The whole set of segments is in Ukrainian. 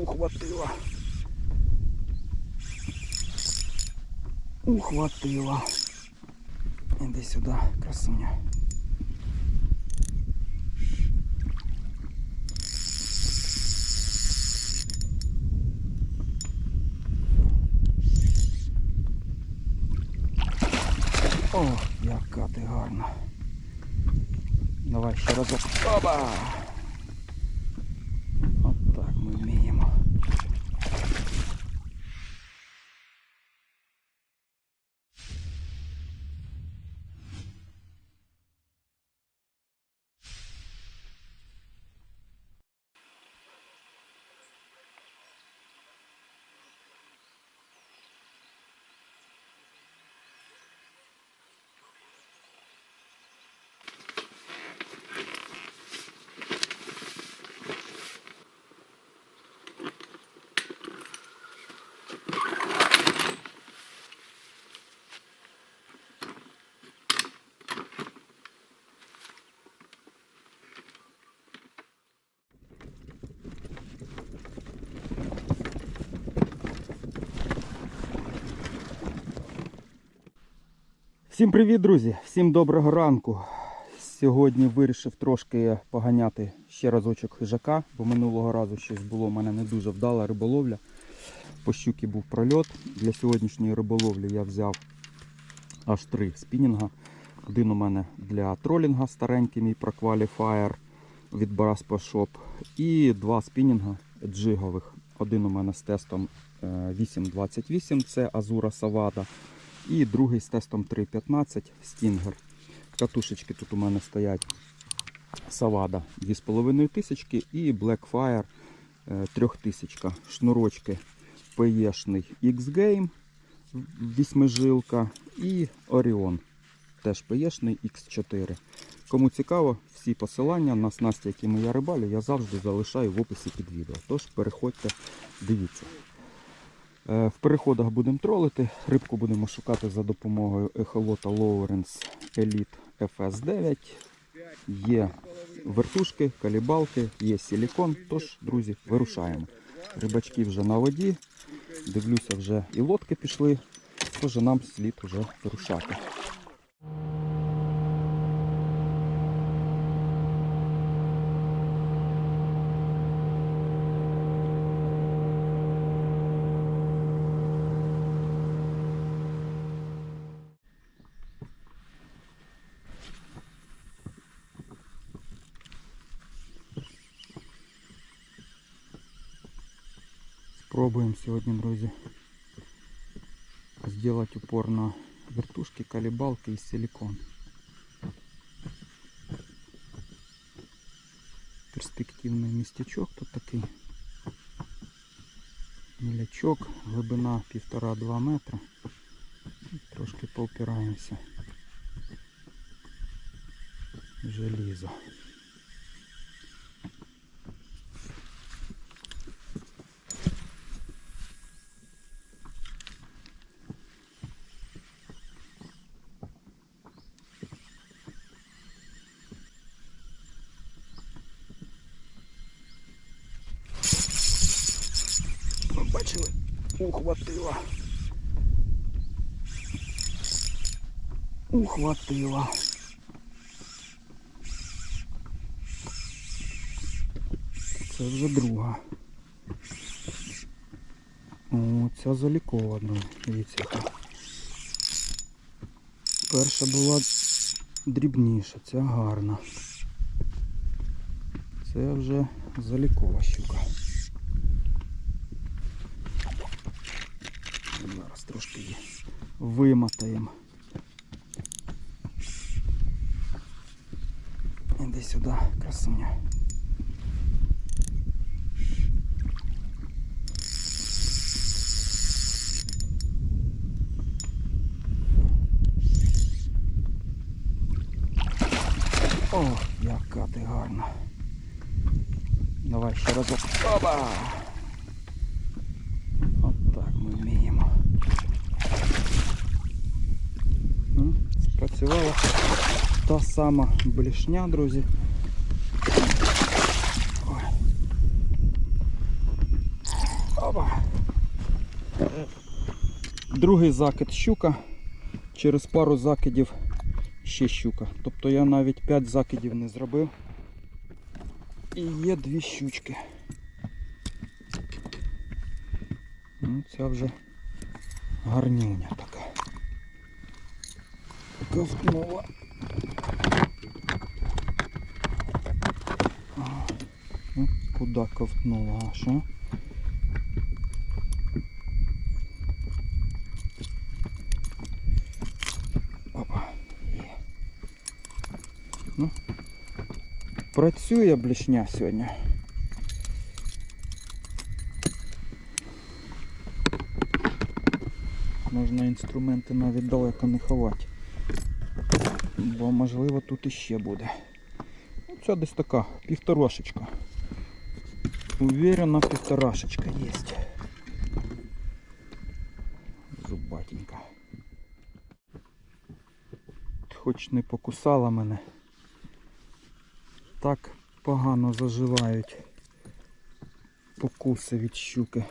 Ухватила. Ухватила. Іди сюди, красуня. О, яка ти гарна. Давай ще разок. Оба! От так ми вміємо. Всім привіт, друзі! Всім доброго ранку. Сьогодні вирішив трошки поганяти ще разочок хижака, бо минулого разу щось було у мене не дуже вдала риболовля. По щуки був прольот. Для сьогоднішньої риболовлі я взяв аж три спінінга. Один у мене для тролінга старенький мій Proqualifier від Braspo Shop. І два спінінга джигових. Один у мене з тестом е, 8.28, це Azura Savada. І другий з тестом 3.15 Stinger. Катушечки тут у мене стоять Savada 2500 і Blackfire е, 3000. Шнурочки PE-шний X-Game вісьмижилка і Orion теж PE-шний X4. Кому цікаво, всі посилання на снасті, якими я рибалю, я завжди залишаю в описі під відео. Тож переходьте, дивіться. Е, В переходах будемо тролити. Рибку будемо шукати за допомогою ехолота Lowrance Elite FS9. Є вертушки, калібалки, є силікон. Тож, друзі, вирушаємо. Рибачки вже на воді. Дивлюся, вже і лодки пішли. Тож нам слід вже вирушати. Спробуємо сьогодні, друзі, упор на вертушки, калібалки і силикон. Перспективний містячок тут такий. Мілячок, глибина 1,5-2 метра. Трошки поопираємося. Желізо. Ви бачили? Ухватила. Ухватила. Це вже друга. О, ця залікована. Дивіться яка. Перша була дрібніша, ця гарна. Це вже залікова щука. Зараз трошки її вимотаємо. Іди сюди, красуня. О, яка ти гарна. Давай ще разок. Оба! От так ми вміємо. М, Спрацювала та сама блішня, друзі. Ой. Опа. Другий закид щука. Через пару закидів ще щука. Тобто я навіть 5 закидів не зробив. І є дві щучки. Ну, Ця вже гарнюня така. Ковтнула. Ну, куди ковтнула аж, а? Опа, є. Ну, працює блішня сьогодні. Можна інструменти навіть далеко не ховати. Бо можливо тут іще буде. Ну, Це десь така півторашечка. Уверена, півторашечка є. Зубатенька. Хоч не покусала мене. Так погано заживають покуси від щуки.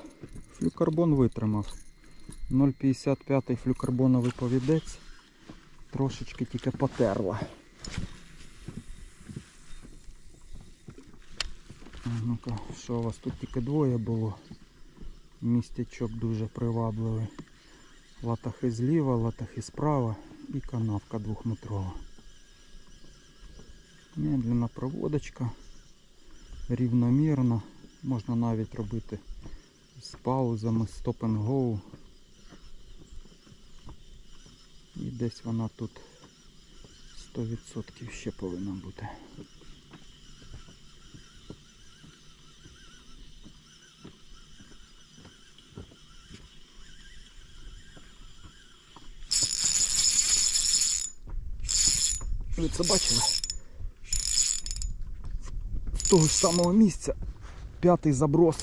Флюкарбон витримав. 0,55 флюкарбоновий повідець. Трошечки тільки потерла. Ну-ка, що у вас тут тільки двоє було? Містячок дуже привабливий. Латахи зліва, латахи справа і канавка двохметрова. Медленна проводочка, рівномірно. Можна навіть робити з паузами, стоп and go. І десь вона тут 100% ще повинна бути. Ви це бачили? З того ж самого місця п'ятий заброс.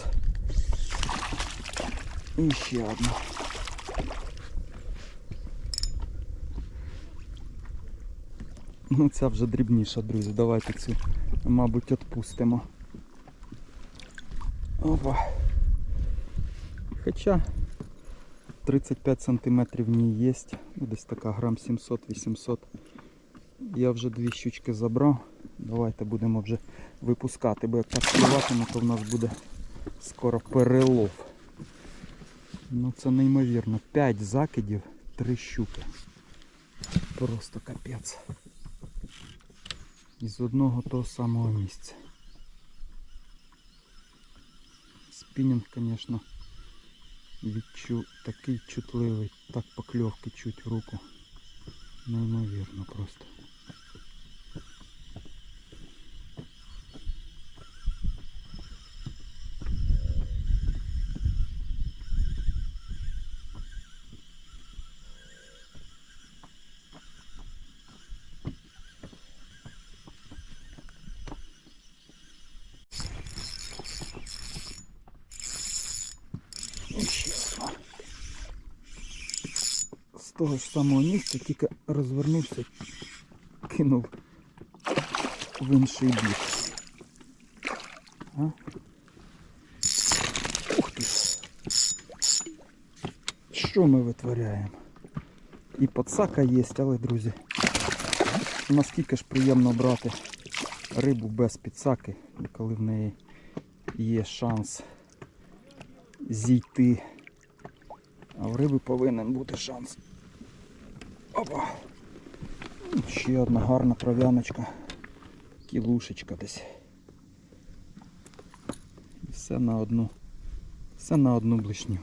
І ще одна. Ну ця вже дрібніша, друзі. Давайте цю, мабуть, відпустимо. Опа. Хоча 35 сантиметрів в ній є. Десь така грам 700-800. Я вже дві щучки забрав. Давайте будемо вже випускати, бо як так співатиме, то в нас буде скоро перелов. Ну це неймовірно. 5 закидів, 3 щуки. Просто капець. Із одного того самого місця. Спінінг, звісно, відчу такий чутливий, так покльовки чуть в руку. Неймовірно просто. Того ж самого місця тільки розвернувся, кинув в інший бік. А? Ух ти! Що ми витворяємо? І подсака є, але, друзі, наскільки ж приємно брати рибу без підсаки, коли в неї є шанс зійти. А в риби повинен бути шанс. Опа! Ще одна гарна трав'яночка. Кілушечка десь. Все на одну. Все на одну блишню.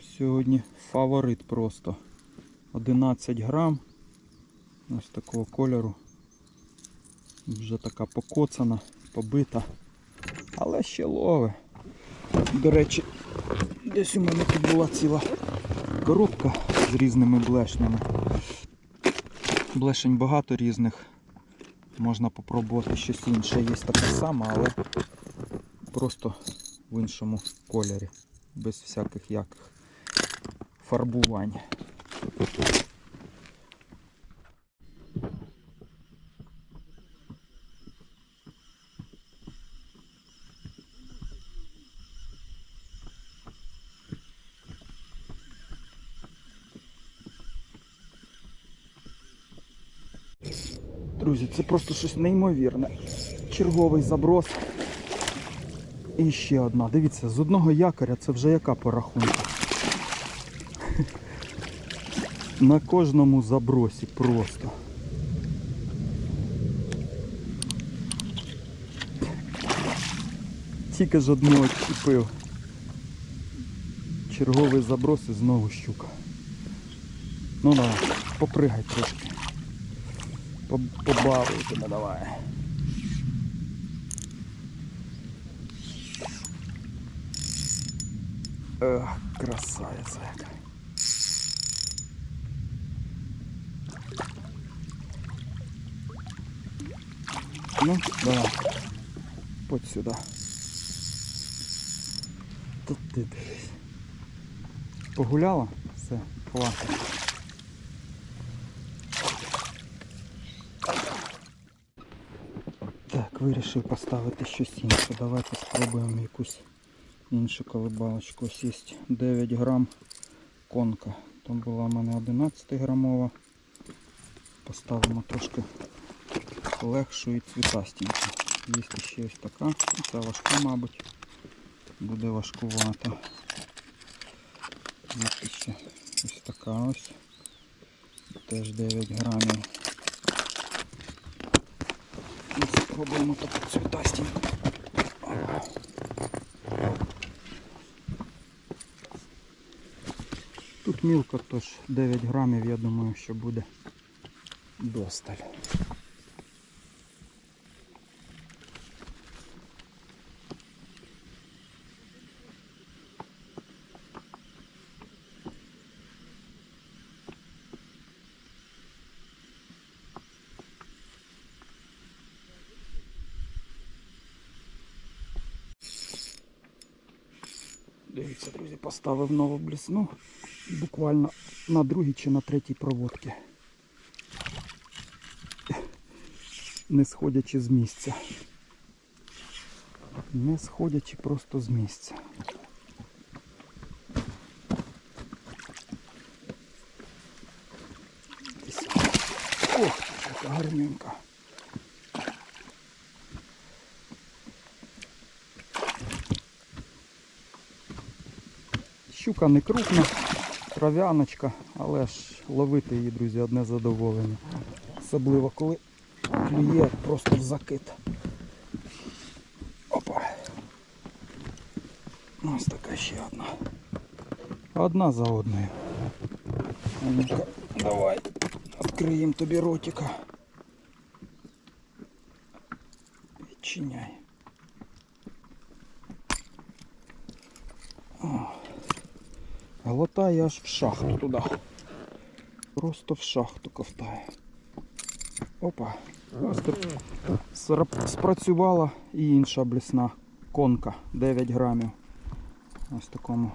Сьогодні фаворит просто. 11 грам. Ось такого кольору. Вже така покоцана, побита. Але ще лове. До речі, десь у мене тут була ціла коробка з різними блешнями. Блешень багато різних. Можна попробувати щось інше. Є така сама, але просто в іншому кольорі. Без всяких яких фарбувань. Друзі, це просто щось неймовірне. Черговий заброс. І ще одна. Дивіться, з одного якоря це вже яка по рахунку. На кожному забросі просто. Тільки ж одного чіпив. Черговий заброс і знову щука. Ну давай, попригай трошки. Поб- Побавуй тебе давай. Эх, красавица яка. Ну, давай. Подь сюди. Тут ти дивись. Погуляла? Все, хватить. Так, вирішив поставити щось інше. Давайте спробуємо якусь іншу колибалочку. Ось є 9 грам конка. Там була в мене 11 грамова. Поставимо трошки легшу і цвітастеньку. Є ще ось така. Ну, Це важка, мабуть. Буде важкувато. Є ще ось така ось. Теж 9 грамів. І тут цю тастінку. Тут мілко тож 9 грамів, я думаю, що буде досталь. Дивіться, друзі, поставив нову блісну буквально на другій чи на третій проводці. Не сходячи з місця. Не сходячи просто з місця. Десь. Ох, яка гарненька. Щука не крупна, трав'яночка, але ж ловити її, друзі, одне задоволення. Особливо коли клює просто в закид. Опа. Ось така ще одна. Одна за одною. Давай. Відкриємо тобі ротика. Аж в шахту туди. Просто в шахту ковтає. Опа. Спрацювала і інша блісна конка 9 грамів. Ось в такому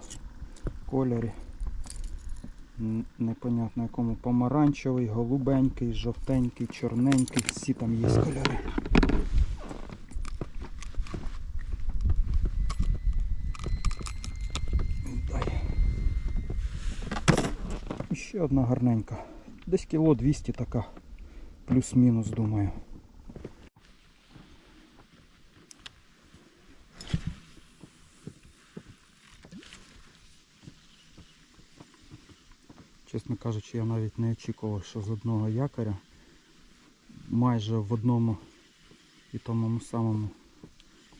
кольорі. Непонятно якому помаранчевий, голубенький, жовтенький, чорненький. Всі там є кольори. Дай. І Ще одна гарненька. Десь кіло 200 така. Плюс-мінус, думаю. Чесно кажучи, я навіть не очікував, що з одного якоря майже в одному і тому самому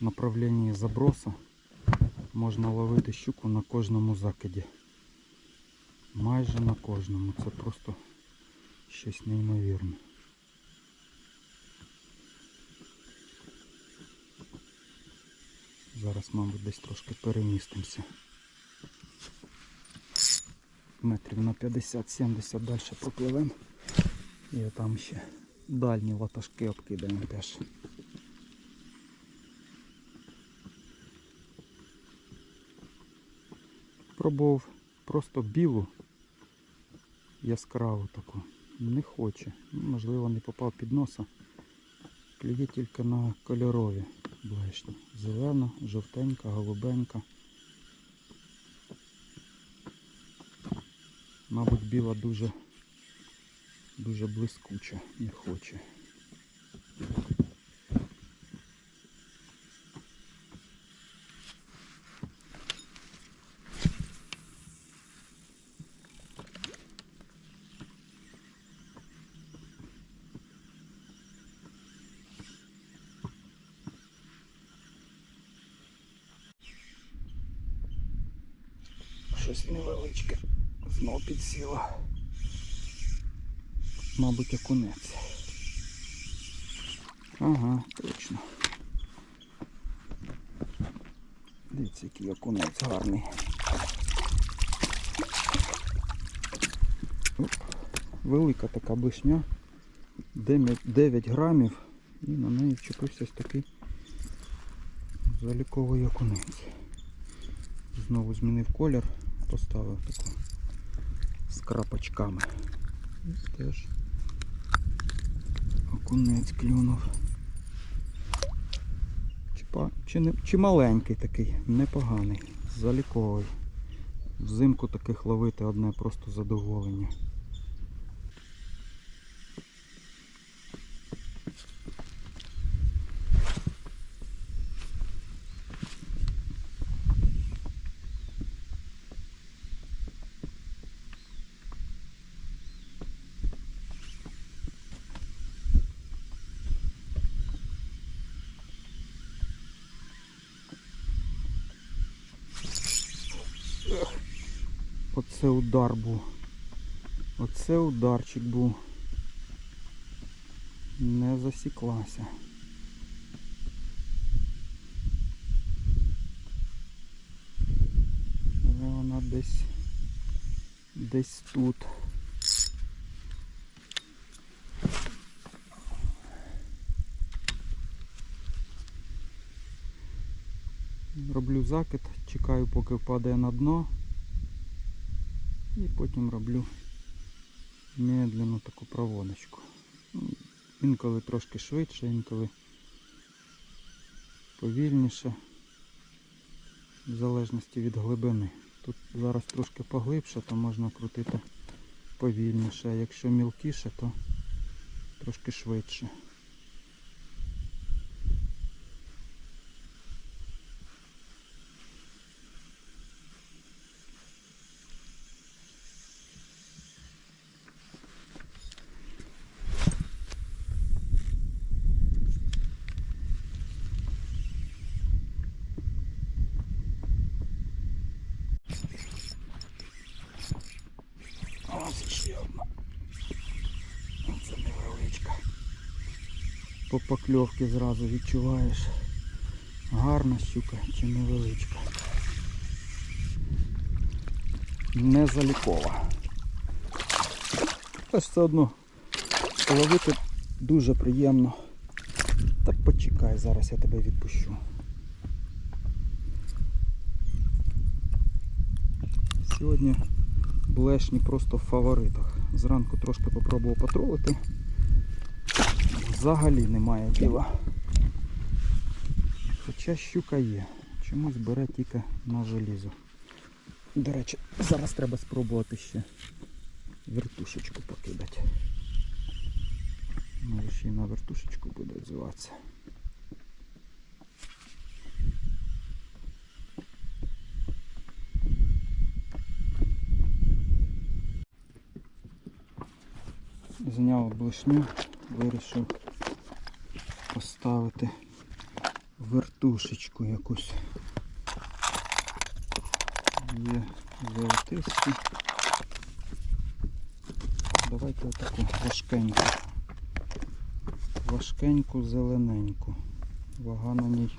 направленні заброса можна ловити щуку на кожному закиді. Майже на кожному. Це просто щось неймовірне. Зараз, мабуть, десь трошки перемістимося. Метрів на 50-70 далі пропливемо. І там ще дальні ватажки обкидаємо теж. Пробував просто білу яскраву таку. Не хоче. Ну, Можливо, не попав під носа. Клює тільки на кольорові блешні. Зелена, жовтенька, голубенька. Мабуть, біла дуже, дуже блискуча, не хоче. Щось невеличке. Знов підсіло. Мабуть, окунець. Ага, точно. Дивіться, який окунець гарний. Оп. Велика така блишня. 9 грамів. І на неї вчепився такий заліковий окунець. Знову змінив колір, поставив таку з крапочками. І теж окунець клюнув. Чи, не, чи маленький такий, непоганий, заліковий. Взимку таких ловити одне просто задоволення. Оце удар був. Оце ударчик був. Не засіклася. Але вона десь десь тут. Роблю закид, чекаю поки впаде на дно. Потім роблю медленну таку проводочку. Ну, Інколи трошки швидше, інколи повільніше, в залежності від глибини. Тут зараз трошки поглибше, то можна крутити повільніше, а якщо мілкіше, то трошки швидше. Ось ще одна. Це невеличка. По покльовці зразу відчуваєш. Гарна щука чи невеличка. Не залікова. Та ж все одно ловити дуже приємно. Та почекай, зараз я тебе відпущу. Сьогодні блешні просто в фаворитах. Зранку трошки попробував потролити. Взагалі немає діла. Хоча щука є. Чомусь бере тільки на желізо. До речі, зараз треба спробувати ще вертушечку покидати. Може ще й на вертушечку буде відзиватися. Зняв блишню, вирішив поставити вертушечку якусь. Є золотисті. Давайте отаку важкеньку. Важкеньку зелененьку. Вага на ній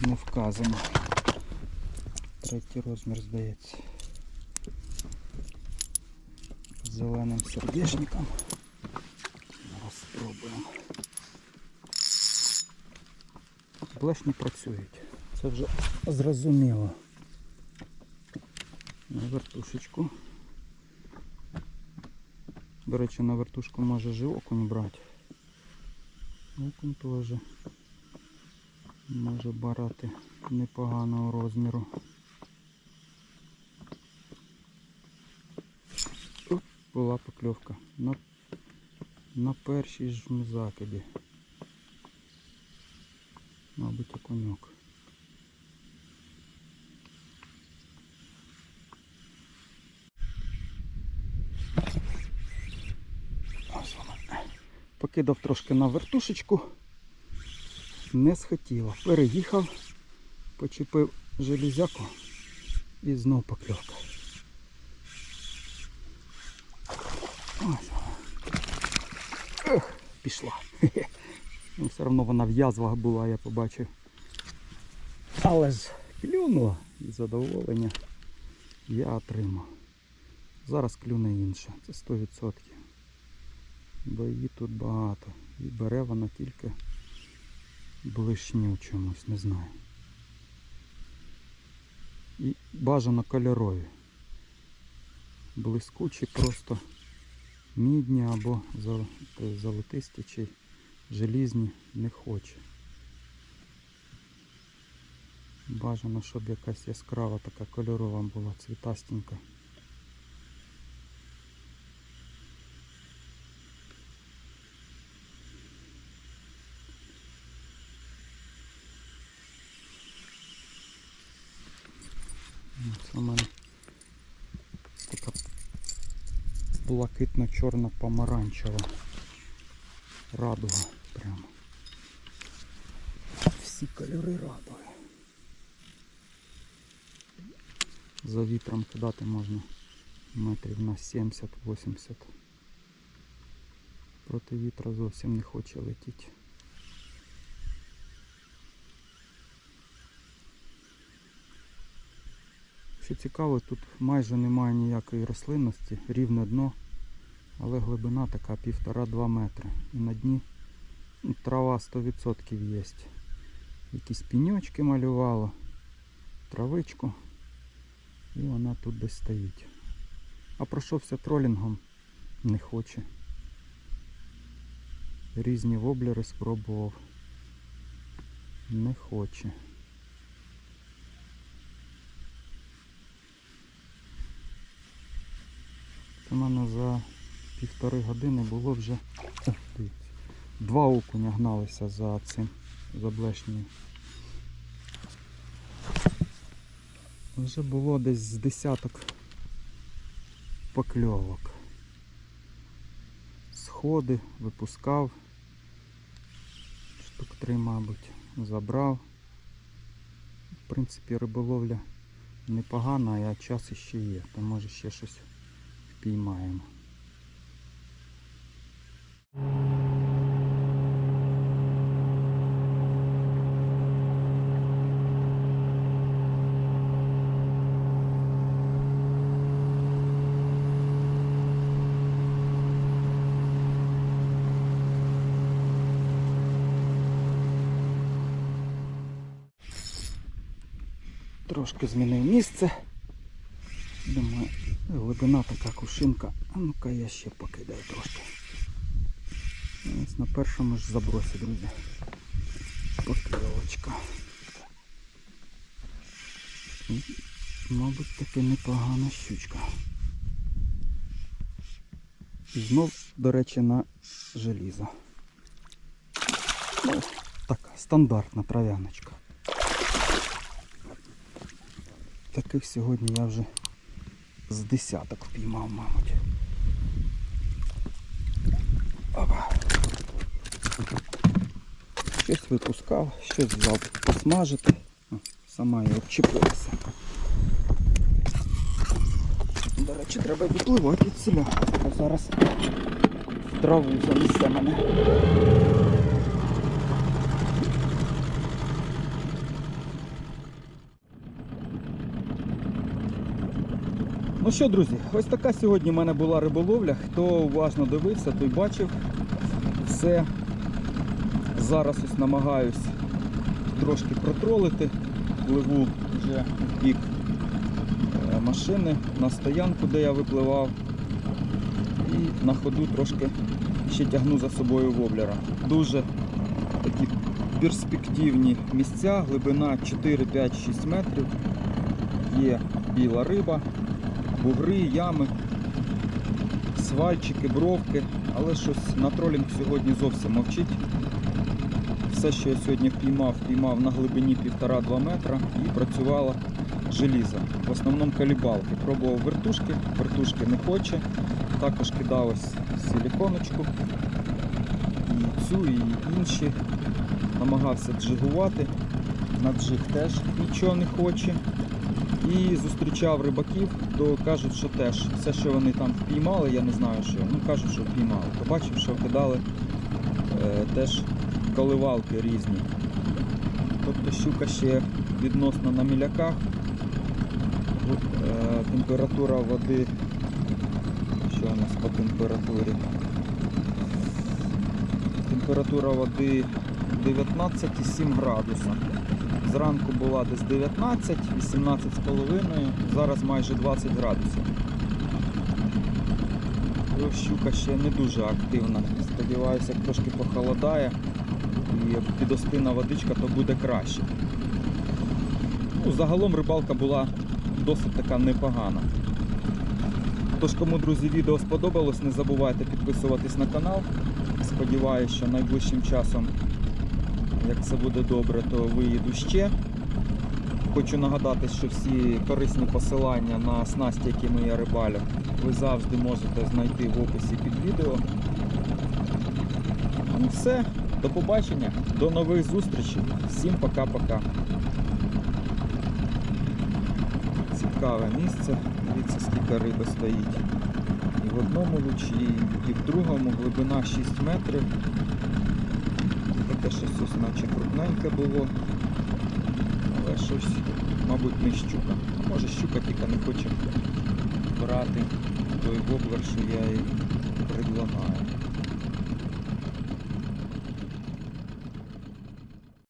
не вказана. Третій розмір здається. Зеленим сердечником. Зараз Блешні працюють. Це вже зрозуміло. На вертушечку. До речі, на вертушку може же окунь брати. Окунь теж може брати непоганого розміру. Була покльовка на, На першій ж закиді. Окуньок. Покидав трошки на вертушечку. Не схотіла. Переїхав, почепив железяку і знов покльовка. Ось. Ех, пішла. Ну, все одно вона в язвах була, я побачив. Але ж клюнула і задоволення я отримав. Зараз клюне інше, це 100%. Бо її тут багато. І бере вона тільки блишню чомусь, не знаю. І бажано кольорові. Блискучі просто мідні або золотисті чи желізні не хоче. Бажано, щоб якась яскрава така кольорова була, цвітастенька. Це у мене така блакитно-чорна помаранчева радуга прямо. Всі кольори радуги. За вітром кидати можна метрів на 70-80. Проти вітра зовсім не хоче летіти. Що цікаво, тут майже немає ніякої рослинності, рівне дно, але глибина така півтора-два метри. І на дні ну, трава 100% є. Якісь піньочки малювало, травичку, і вона тут десь стоїть. А пройшовся тролінгом, не хоче. Різні воблери спробував. Не хоче. В мене за півтори години було вже О, два окуня гналися за цим, за блешнею. Вже було десь з десяток покльовок. Сходи випускав. Штук три, мабуть, забрав. В принципі, риболовля непогана, а час іще є, то може ще щось впіймаємо. Трошки змінив місце. Думаю, глибина така кушинка. А ну-ка я ще покидаю трошки. Ось на першому ж забросі, друзі. Покльовочка. Мабуть, таки непогана щучка. І знов, до речі, на желізо. Ну, така стандартна трав'яночка. Таких сьогодні я вже з десяток впіймав, мабуть. Опа. Щось випускав, щось взяв посмажити. Сама і обчепилася. До речі, треба відпливати від селя. Зараз траву занесе мене. Ну що, друзі, ось така сьогодні в мене була риболовля. Хто уважно дивився, той бачив все. Зараз ось намагаюсь трошки протролити. Пливу вже в бік е, машини на стоянку, де я випливав. І на ходу трошки ще тягну за собою воблера. Дуже такі перспективні місця, глибина 4, 5, 6 метрів. Є біла риба бугри, ями. свальчики, бровки, але щось на тролінг сьогодні зовсім мовчить. Все, що я сьогодні впіймав, впіймав на глибині 1,5-2 метра і працювало желізо. В основному калібалки. Пробував вертушки, вертушки не хоче. Також кидав ось силіконочку. І цю, і інші. Намагався джигувати. На джиг теж нічого не хоче. І зустрічав рибаків, то кажуть, що теж все, що вони там впіймали, я не знаю що. Ну кажуть, що впіймали. Побачив, що кидали е, теж коливалки різні. Тобто щука ще відносно на міляках. От, е, температура води. Що у нас по температурі? Температура води 19,7 градуса. Зранку була десь 19, 18,5, зараз майже 20 градусів. Ось Щука ще не дуже активна. Сподіваюся, як трошки похолодає і підостина водичка, то буде краще. Ну, загалом рибалка була досить така непогана. Тож, кому, друзі, відео сподобалось, не забувайте підписуватись на канал. Сподіваюся, що найближчим часом, як все буде добре, то виїду ще. Хочу нагадати, що всі корисні посилання на снасті, якими я рибалю, ви завжди можете знайти в описі під відео. Ну все, до побачення, до нових зустрічей. Всім пока-пока. Цікаве місце. Дивіться, скільки риби стоїть. І в одному лучі, і в другому глибина 6 метрів. Таке щось ось наче крупненьке було. Але щось, мабуть, не щука. Може щука тільки не хоче брати той воблер, що я їй предлагаю.